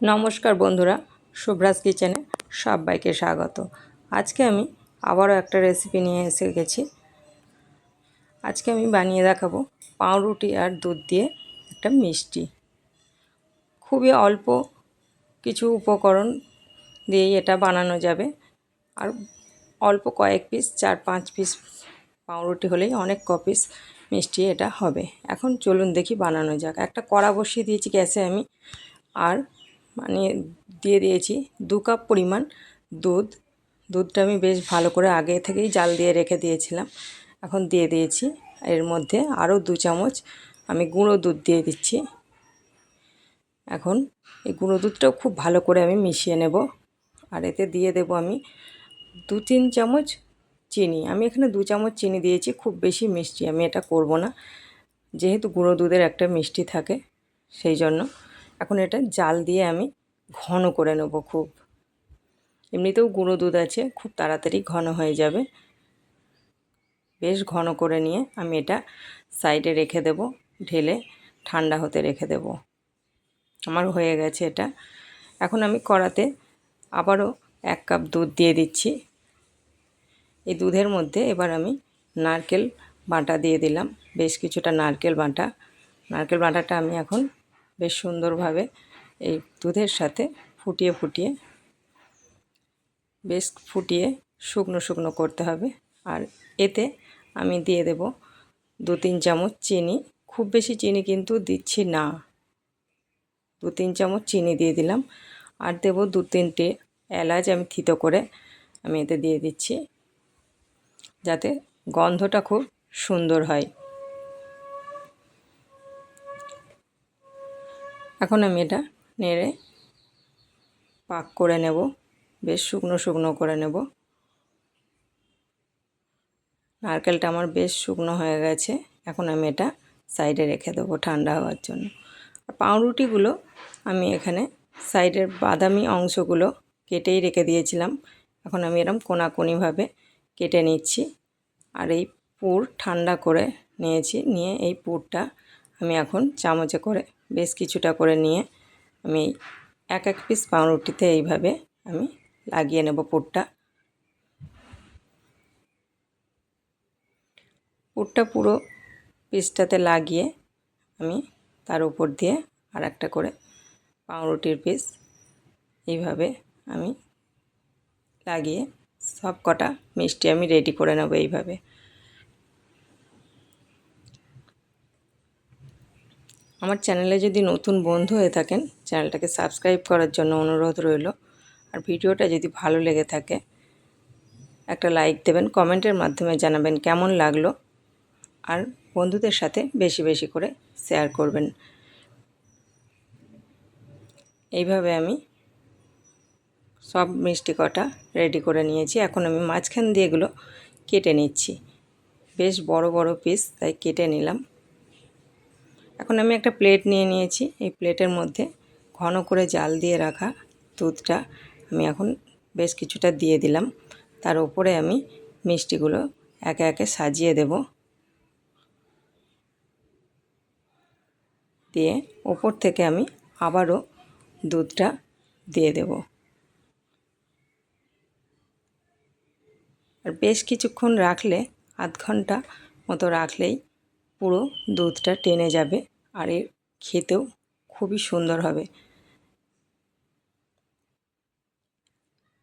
নমস্কার বন্ধুরা শুভ্রাজ কিচেনে সবাইকে স্বাগত। আজকে আমি আবারও একটা রেসিপি নিয়ে এসে গেছি। আজকে আমি বানিয়ে দেখাবো পাউরুটি আর দুধ দিয়ে একটা মিষ্টি। খুবই অল্প কিছু উপকরণ দিয়েই এটা বানানো যাবে। আর অল্প কয়েক পিস চার পাঁচ পিস পাউরুটি হলেই অনেক ক পিস মিষ্টি এটা হবে। এখন চলুন দেখি বানানো যাক। একটা কড়া বসিয়ে দিয়েছি গ্যাসে আমি। আর মানে দিয়ে দিয়েছি দু কাপ পরিমাণ দুধ। দুধটা আমি বেশ ভালো করে আগে থেকেই জাল দিয়ে রেখে দিয়েছিলাম। এখন দিয়ে দিয়েছি। এর মধ্যে আরও দু চামচ আমি গুঁড়ো দুধ দিয়ে দিচ্ছি। এখন এই গুঁড়ো দুধটাও খুব ভালো করে আমি মিশিয়ে নেব। আর এতে দিয়ে দেব আমি দু তিন চামচ চিনি। আমি এখানে দু চামচ চিনি দিয়েছি, খুব বেশি মিষ্টি আমি এটা করব না। যেহেতু গুঁড়ো দুধের একটা মিষ্টি থাকে, সেই জন্য এখন এটা জাল দিয়ে আমি ঘন করে নেব খুব। এমনিতেও গুঁড়ো দুধ আছে, খুব তাড়াতাড়ি ঘন হয়ে যাবে। বেশ ঘন করে নিয়ে আমি এটা সাইডে রেখে দেব, ঢেলে ঠান্ডা হতে রেখে দেব। আমার হয়ে গেছে এটা। এখন আমি কড়াতে আবারও এক কাপ দুধ দিয়ে দিচ্ছি। এই দুধের মধ্যে এবার আমি নারকেল বাটা দিয়ে দিলাম। বেশ কিছুটা নারকেল বাটা। নারকেল বাটাটা আমি এখন বেশ সুন্দরভাবে এই দুধের সাথে ফুটিয়ে ফুটিয়ে, বেশ ফুটিয়ে শুকনো শুকনো করতে হবে। আর এতে আমি দিয়ে দেব দু তিন চামচ চিনি। খুব বেশি চিনি কিন্তু দিচ্ছি না। দু তিন চামচ চিনি দিয়ে দিলাম। আর দেব দু তিনটে এলাচ আমি থিতো করে আমি এতে দিয়ে দিচ্ছি, যাতে গন্ধটা খুব সুন্দর হয়। এখন আমি এটা নেড়ে পাক করে নেব, বেশ শুকনো শুকনো করে নেব। নারকেলটা আমার বেশ শুকনো হয়ে গেছে, এখন আমি এটা সাইডে রেখে দেবো ঠান্ডা হওয়ার জন্য। আর পাউরুটিগুলো আমি এখানে সাইডের বাদামি অংশগুলো কেটেই রেখে দিয়েছিলাম, এখন আমি এরম কোনাকুনিভাবে কেটে নিচ্ছি। আর এই পুর ঠান্ডা করে নিয়েছি, নিয়ে এই পুরটা আমি এখন চামচে করে বেশ কিছুটা করে নিয়ে আমি এক এক পিস পাউরুটিতে এইভাবে আমি লাগিয়ে নেব পুরটা। পুরটা পুরো পিসটাতে লাগিয়ে আমি তার উপর দিয়ে আর একটা করে পাউরুটির পিস এইভাবে আমি লাগিয়ে সব কটা মিষ্টি আমি রেডি করে নেব এইভাবে। আমার চ্যানেলে যদি নতুন বন্ধু হয়ে থাকেন, চ্যানেলটাকে সাবস্ক্রাইব করার জন্য অনুরোধ রইল। আর ভিডিওটা যদি ভালো লেগে থাকে, একটা লাইক দেবেন, কমেন্টের মাধ্যমে জানাবেন কেমন লাগল। আর বন্ধুদের সাথে বেশি বেশি করে শেয়ার করবেন। এইভাবে আমি সব মিষ্টি কটা রেডি করে নিয়েছি। এখন আমি মাঝখান দিয়ে এগুলো কেটে নিচ্ছি। বেশ বড় বড় পিস, তাই কেটে নিলাম। এখন আমি একটা প্লেট নিয়ে নিয়েছি। এই প্লেটের মধ্যে ঘন করে জাল দিয়ে রাখা দুধটা আমি এখন বেশ কিছুটা দিয়ে দিলাম। তার উপরে আমি মিষ্টিগুলো একে একে সাজিয়ে দেব। দিয়ে ওপর থেকে আমি আবারও দুধটা দিয়ে দেব। আর বেশ কিছুক্ষণ রাখলে, আধ ঘণ্টা মতো রাখলেই পুরো দুধটা টেনে যাবে। আর এর খেতেও খুবই সুন্দর হবে।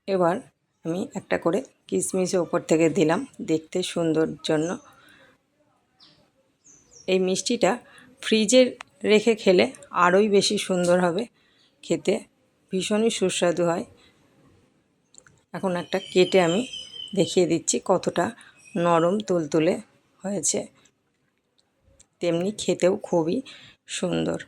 এবার আমি একটা করে কিশমিশের ওপর থেকে দিলাম দেখতে সুন্দর জন্য। এই মিষ্টিটা ফ্রিজে রেখে খেলে আরোই বেশি সুন্দর হবে। খেতে ভীষণই সুস্বাদু হয়। এখন একটা কেটে আমি দেখিয়ে দিচ্ছি কতটা নরম তুলতুলে হয়েছে। তেমনি খেতেও খুবই সুন্দর।